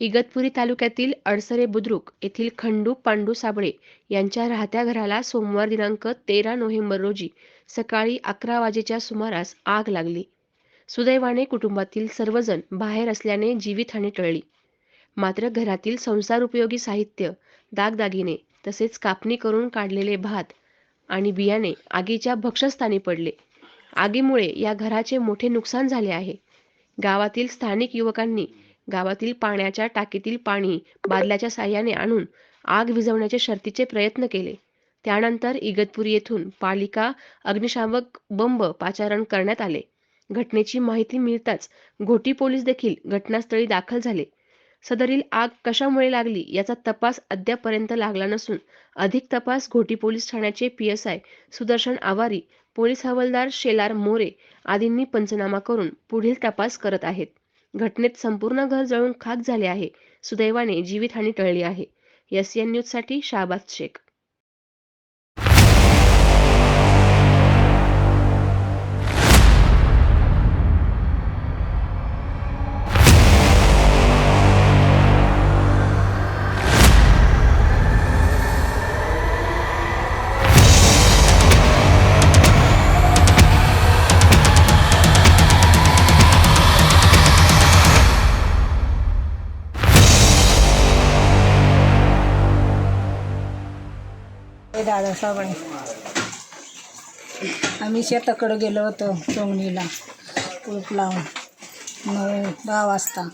इगतपुरी तालुक्यातील अडसरे बुद्रुक येथील खंडू पांडू साबळे यांच्या राहत्या घराला सोमवार दिनांक तेरा नोव्हेंबर रोजी सकाळी अकरा वाजेच्या सुमारास आग लागली. सुदैवाने कुटुंबातील सर्वजण बाहेर असल्याने जीवितहानी टळली. मात्र घरातील संसार उपयोगी साहित्य दागदागिने तसेच कापणी करून काढलेले भात आणि बियाणे आगीच्या भक्षस्थानी पडले. आगीमुळे या घराचे मोठे नुकसान झाले आहे. गावातील स्थानिक युवकांनी गावातील पाण्याच्या टाकीतील पाणी बादल्याच्या साह्याने आणून आग विझवण्याचे शर्तीचे प्रयत्न केले. त्यानंतर इगतपुरी येथून पालिका अग्निशामक बंब पाचारण करण्यात आले. घटनेची माहिती मिळताच घोटी पोलीस देखील घटनास्थळी दाखल झाले. सदरील आग कशामुळे लागली याचा तपास अद्यापर्यंत लागला नसून अधिक तपास घोटी पोलीस ठाण्याचे P S I Sudarshan Awari police हवालदार शेलार मोरे आदींनी पंचनामा करून पुढील तपास करत आहेत. घटनेत संपूर्ण घर जळून खाक झाले आहे. सुदैवाने जीवितहानी टळली आहे. एस एन न्यूजसाठी शाहबाज शेख. हे दादा साबळे आम्ही शेताकडे गेलो होतो चोंगणीला कुलूप लावून. नऊ दहा वाजता.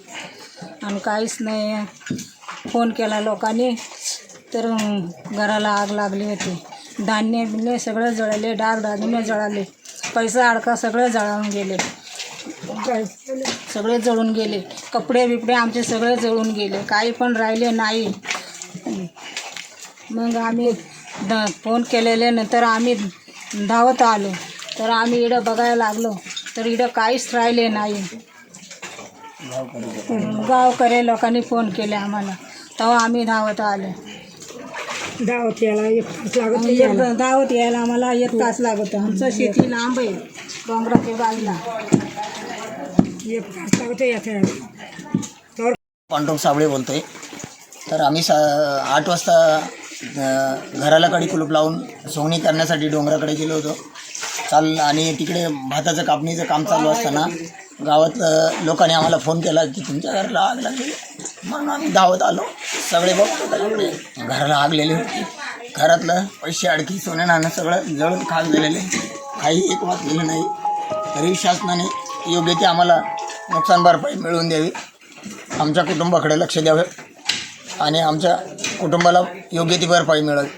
आणि काहीच नाही. फोन केला लोकांनी तर घराला आग लागली होती. धान्य बिन्य सगळं जळाले डाग दागिने जळाले. पैसा अडका सगळं जळून गेले. सगळे जळून गेले. कपडे बिपडे आमचे सगळे जळून गेले. काही पण राहिले नाही. मग आम्ही द फोन केलेले नंतर आम्ही धावत आलो. तर आम्ही इडं बघायला लागलो. तर इडं काहीच राहिले नाही. गावकरे लोकांनी फोन केले आम्हाला. तेव्हा आम्ही धावत आलो. दावत याला एक तास लागत नाही एक धावत यायला आम्हाला एक तास लागत. आमचं शेती लांब आहे. डोंगराच्या बाजूला. एक तास लागत येते तर पांडुरंग साबळे बोलतोय. तर आम्ही सा आठ वाजता घराला कडी कुलूप लावून सोंगणी करण्यासाठी डोंगराकडे गेलो होतो. चाल आणि तिकडे भाताचं कापणीचं काम चालू असताना गावातलं लोकांनी आम्हाला फोन केला की तुमच्या घराला आग लागली. म्हणून आम्ही धावत आलो. सगळे बघतो घराला आग लागली होती. घरातलं पैसे अडकी सोने नाणं सगळं जळून खाक झालेले. काही एक वाचलेलं नाही. तरी शासनाने योग्य ते आम्हाला नुकसान भरपाई मिळवून द्यावी. आमच्या कुटुंबाकडे लक्ष द्यावे. आणि आमच्या कुटुंबाला योग्य ती भरपाई मिळावी